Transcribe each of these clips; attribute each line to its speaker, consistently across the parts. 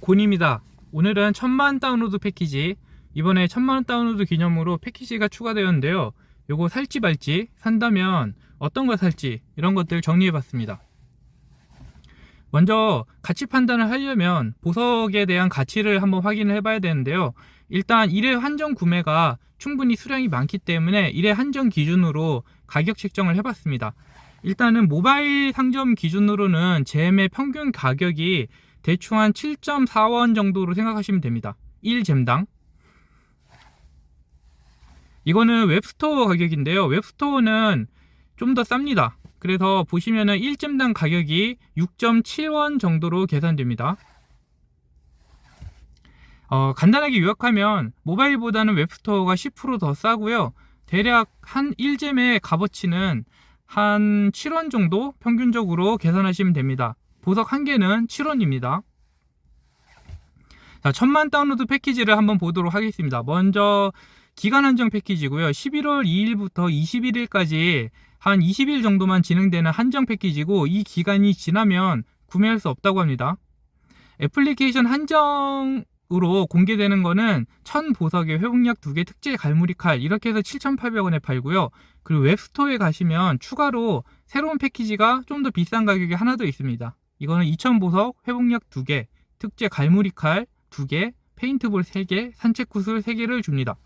Speaker 1: 곤입니다. 오늘은 천만 다운로드 패키지 이번에 천만 다운로드 기념으로 패키지가 추가되었는데요. 요거 살지 말지 산다면 어떤 걸 살지 이런 것들 정리해봤습니다. 먼저 가치 판단을 하려면 보석에 대한 가치를 한번 확인을 해봐야 되는데요. 일단 1회 한정 구매가 충분히 수량이 많기 때문에 1회 한정 기준으로 가격 책정을 해봤습니다. 일단은 모바일 상점 기준으로는 잼의 평균 가격이 대충 한 7.4원 정도로 생각하시면 됩니다. 1잼당. 이거는 웹스토어 가격인데요. 웹스토어는 좀 더 쌉니다. 그래서 보시면은 1잼당 가격이 6.7원 정도로 계산됩니다. 어, 간단하게 요약하면 모바일보다는 웹스토어가 10%더 싸고요. 대략 한 1잼의 값어치는 한 7원 정도 평균적으로 계산하시면 됩니다. 보석 한 개는 7원입니다. 자, 천만 다운로드 패키지를 한번 보도록 하겠습니다. 먼저 기간 한정 패키지고요. 11월 2일부터 21일까지 한 20일 정도만 진행되는 한정 패키지고 이 기간이 지나면 구매할 수 없다고 합니다. 애플리케이션 한정으로 공개되는 거는 천 보석에 회복약 2개 특제 갈무리 칼 이렇게 해서 7,800원에 팔고요. 그리고 웹스토어에 가시면 추가로 새로운 패키지가 좀 더 비싼 가격에 하나 더 있습니다. 이거는 2,000보석, 회복약 2개, 특제 갈무리 칼 2개, 페인트볼 3개, 산책 구슬 3개를 줍니다.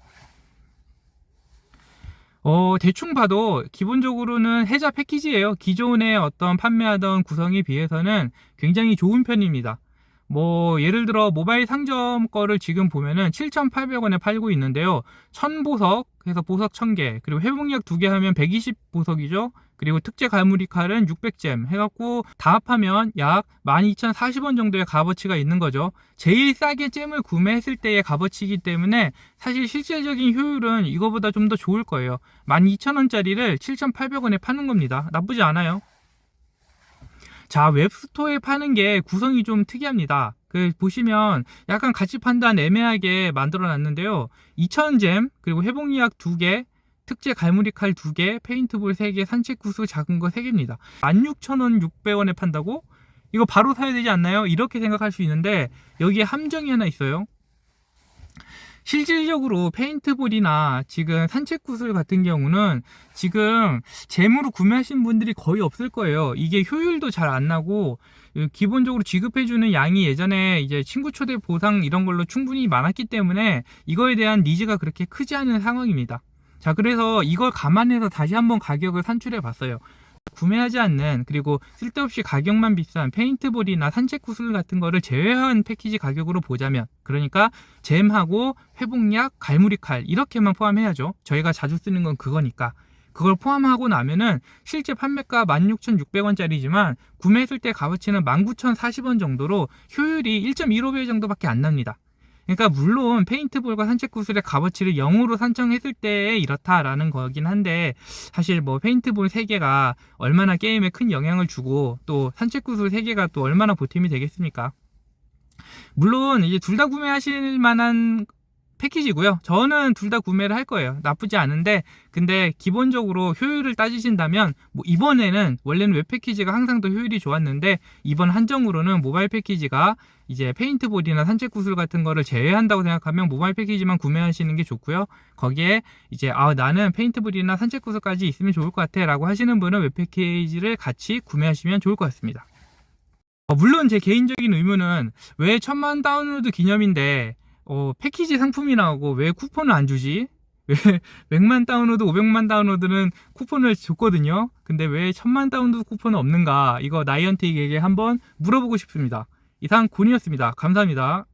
Speaker 1: 어, 대충 봐도 기본적으로는 해자 패키지예요. 기존에 어떤 판매하던 구성에 비해서는 굉장히 좋은 편입니다. 뭐 예를 들어 모바일 상점 거를 지금 보면은 7,800원에 팔고 있는데요. 1000보석 해서 보석 1000개 그리고 회복약 2개 하면 120보석이죠. 그리고 특제 갈무리 칼은 600잼 해갖고 다 합하면 약 12,040원 정도의 값어치가 있는 거죠. 제일 싸게 잼을 구매했을 때의 값어치이기 때문에 사실 실질적인 효율은 이거보다 좀 더 좋을 거예요. 12,000원짜리를 7,800원에 파는 겁니다. 나쁘지 않아요. 자, 웹스토어에 파는 게 구성이 좀 특이합니다. 그 보시면 약간 가치 판단 애매하게 만들어 놨는데요. 2000잼, 그리고 회복약 2개, 특제 갈무리 칼 2개, 페인트볼 3개, 산책 구슬 작은 거 3개입니다. 16,000원 600원에 판다고? 이거 바로 사야 되지 않나요? 이렇게 생각할 수 있는데 여기에 함정이 하나 있어요. 실질적으로 페인트볼이나 지금 산책 구슬 같은 경우는 지금 재무로 구매하신 분들이 거의 없을 거예요. 이게 효율도 잘 안 나고 기본적으로 지급해주는 양이 예전에 이제 친구 초대 보상 이런 걸로 충분히 많았기 때문에 이거에 대한 니즈가 그렇게 크지 않은 상황입니다. 자, 그래서 이걸 감안해서 다시 한번 가격을 산출해 봤어요. 구매하지 않는 그리고 쓸데없이 가격만 비싼 페인트볼이나 산책 구슬 같은 거를 제외한 패키지 가격으로 보자면 그러니까 잼하고 회복약, 갈무리 칼 이렇게만 포함해야죠. 저희가 자주 쓰는 건 그거니까 그걸 포함하고 나면은 실제 판매가 16,600원짜리지만 구매했을 때 값어치는 19,040원 정도로 효율이 1.15배 정도밖에 안 납니다. 그러니까 물론 페인트볼과 산책 구슬의 값어치를 0으로 산정했을 때 이렇다라는 거긴 한데 사실 뭐 페인트볼 3개가 얼마나 게임에 큰 영향을 주고 또 산책 구슬 3개가 또 얼마나 보탬이 되겠습니까? 물론 이제 둘 다 구매하실 만한 패키지고요. 저는 둘 다 구매를 할 거예요. 나쁘지 않은데 근데 기본적으로 효율을 따지신다면 뭐 이번에는 원래는 웹 패키지가 항상 더 효율이 좋았는데 이번 한정으로는 모바일 패키지가 이제 페인트볼이나 산책 구슬 같은 거를 제외한다고 생각하면 모바일 패키지만 구매하시는 게 좋고요. 거기에 이제 아 나는 페인트볼이나 산책 구슬까지 있으면 좋을 것 같아라고 하시는 분은 웹 패키지를 같이 구매하시면 좋을 것 같습니다. 어, 물론 제 개인적인 의문은 왜 천만 다운로드 기념인데 어, 패키지 상품이 나오고 왜 쿠폰을 안 주지? 왜 100만 다운로드, 500만 다운로드는 쿠폰을 줬거든요. 근데 왜 1000만 다운로드 쿠폰은 없는가? 이거 나이언틱에게 한번 물어보고 싶습니다. 이상 곤이었습니다. 감사합니다.